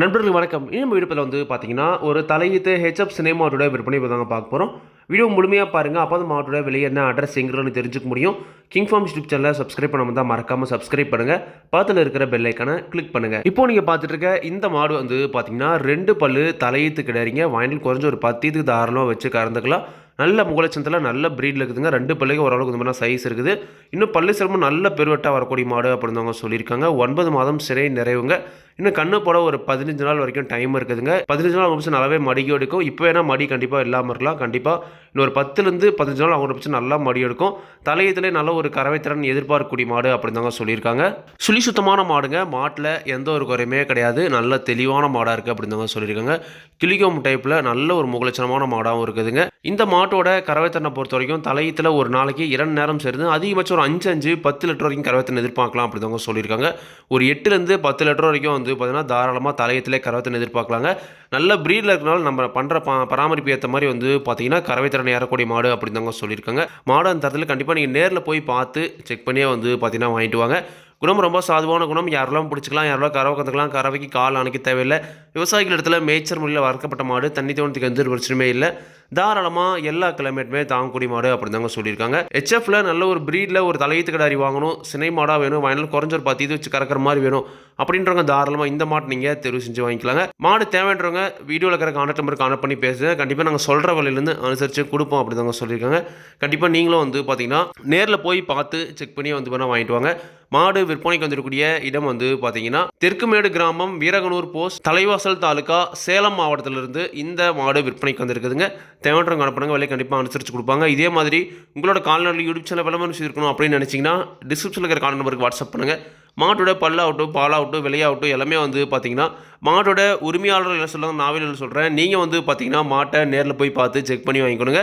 நண்பர்கள் வணக்கம். இன்னும் விடுப்பில் வந்து பார்த்தீங்கன்னா ஒரு தலையீத்து ஹெச்எப் சினிமாவோட விற்பனை தாங்க பார்க்க போகிறோம் வீடியோ முழுமையாக பாருங்கள் அப்போ தான் மாவட்டோட விலை என்ன அட்ரஸ் எங்கன்னு தெரிஞ்சுக்க முடியும். கிங் ஃபார்ம் யூடியூப் சேனலை சப்ஸ்கிரைப் பண்ணாமல் தான் மறக்காமல் சப்ஸ்கிரைப் பண்ணுங்கள் பக்கத்தில் இருக்கிற பெல் ஐக்கானை கிளிக் பண்ணுங்கள் இப்போ நீங்கள் பார்த்துட்டு இருக்க இந்த மாடு வந்து பார்த்தீங்கன்னா ரெண்டு பல்லு தலையீத்து கிடையாதுங்க. வாங்கிட்டு குறைஞ்ச ஒரு பத்தீத்துக்கு தாராளமாக வச்சு கறந்துக்கலாம். நல்ல முகலட்சத்தில் நல்ல ப்ரீடில் இருக்குதுங்க. ரெண்டு பல்லுக்கு ஓரளவுக்கு இந்த மாதிரி சைஸ் இருக்குது. இன்னும் பல்லு சிரமம் நல்ல பெருவட்டாக வரக்கூடிய மாடு அப்படின்னு அவங்க சொல்லியிருக்காங்க. ஒன்பது மாதம் சிறை நிறைவுங்க. இன்னும் கண்ணு போட ஒரு பதினஞ்சு நாள் வரைக்கும் டைம் இருக்குதுங்க. பதினஞ்சு நாள் அவங்க நல்லாவே மடிக்கு எடுக்கும். இப்போ வேணால் மடி கண்டிப்பாக இல்லாமல் இருக்கலாம் கண்டிப்பாக இன்னொரு பத்துலேருந்து பதினஞ்சு நாள் அவங்க பிடிச்சி நல்லா மடி எடுக்கும். தலையத்திலே நல்ல ஒரு கறவைத்திறன் எதிர்பார்க்கக்கூடிய மாடு அப்படின்னு தாங்க சொல்லியிருக்காங்க. சுழி சுத்தமான மாடுங்க. மாட்டில் எந்த ஒரு குறையுமே கிடையாது. நல்ல தெளிவான மாடாக இருக்குது அப்படின்னு தாங்க சொல்லியிருக்காங்க. கிளிகோம் டைப்பில் நல்ல ஒரு முகலட்சணமான மாடாகவும் இருக்குதுங்க. இந்த மாட்டோட கறவைத்திறனை பொறுத்த வரைக்கும் தலையத்தில் ஒரு நாளைக்கு இரண்டு நேரம் சேர்ந்து அதிகபட்சம் ஒரு அஞ்சு அஞ்சு பத்து லிட்டர் வரைக்கும் கறவைத்தனை எதிர்பார்க்கலாம் அப்படி தாங்க சொல்லியிருக்காங்க. ஒரு எட்டுலேருந்து பத்து லிட்டர் வரைக்கும் வந்து பார்த்தீங்கன்னா தாராளமாக தலையத்திலே கறவைத்திறன் எதிர்பார்க்கலாங்க. நல்ல ப்ரீடில் இருக்கனால நம்ம பண்ணுற பா பராமரிப்பு ஏற்ற மாதிரி வந்து பார்த்தீங்கன்னா கறவைத்திறன் ஏறக்கூடிய மாடு அப்படின்னு தாங்க சொல்லியிருக்காங்க. மாடு அந்த தரத்தில் கண்டிப்பாக நீங்கள் நேரில் போய் பார்த்து செக் பண்ணியே வந்து பார்த்தீங்கன்னா வாங்கிட்டு வாங்க. குணம் ரொம்ப சாதுவான குணம். யாரெல்லாம் பிடிச்சிக்கலாம் யாரெல்லாம் கறவை கற்றுக்கலாம் கறவைக்கு கால் அணைக்க தேவையில்லை. விவசாயிகள் இடத்துல மேய்ச்சல் முறையில் வளர்க்கப்பட்ட மாடு தண்ணி தோணத்துக்கு எந்த ஒரு பிரச்சனையுமே இல்லை. தாராளமாக எல்லா கிளைமேட்டுமே தாங்கக்கூடிய மாடு அப்படின்னு தாங்க சொல்லியிருக்காங்க ஹெச்எஃப்ல நல்ல ஒரு ப்ரீடில் ஒரு தலையீத்து கடாரி வாங்கணும். சினை மாடாக வேணும் வயலில் குறைஞ்ச ஒரு பத்து இது வச்சு கறக்கிற மாதிரி வேணும். அப்படின்றவங்க தாராளமாக இந்த மாட்டு நீங்கள் தெரிவு செஞ்சு வாங்கிக்கலாங்க. மாடு தேவைன்றவங்க வீடியோவில் இருக்கிற கான்டாக்ட் நம்பர் கான்டாக்ட் பண்ணி பேசுங்க. கண்டிப்பாக நாங்கள் சொல்கிற வழியிலேருந்து அனுசரித்து கொடுப்போம் அப்படி தாங்க சொல்லியிருக்காங்க. கண்டிப்பாக நீங்களும் வந்து பார்த்தீங்கன்னா நேரில் போய் பார்த்து செக் பண்ணி வந்து வேணால் வாங்கிட்டு வாங்க. மாடு விற்பனைக்கு வந்திருக்கக்கூடிய இடம் வந்து பார்த்தீங்கன்னா தெற்குமேடு கிராமம் வீரகனூர் போஸ்ட் தலைவாசல் தாலுகா சேலம் மாவட்டத்திலிருந்து இந்த மாடு விற்பனைக்கு வந்திருக்குதுங்க. தேவைன்றவங்க காணப்படுங்க விலை கண்டிப்பாக அனுசரித்து கொடுப்பாங்க. இதே மாதிரி உங்களோட கால்நடை யூடியூப் சேனல் விளம்பரம் செய்திருக்கணும் அப்படின்னு நினச்சிங்கன்னா டிஸ்கிரிப்ஷனில் இருக்கிற கால் நம்பருக்கு வாட்ஸ்அப் பண்ணுங்கள் மாட்டோட பல்லாகட்டும் பாலாகட்டும் விலையாகட்டும் எல்லாமே வந்து பார்த்தீங்கன்னா மாட்டோட உரிமையாளர்கள் என்ன சொல்லுவாங்க நாவல் சொல்கிறேன் நீங்கள் வந்து பார்த்தீங்கன்னா மாட்டை நேரில் போய் பார்த்து செக் பண்ணி வாங்கிக்கணுங்க.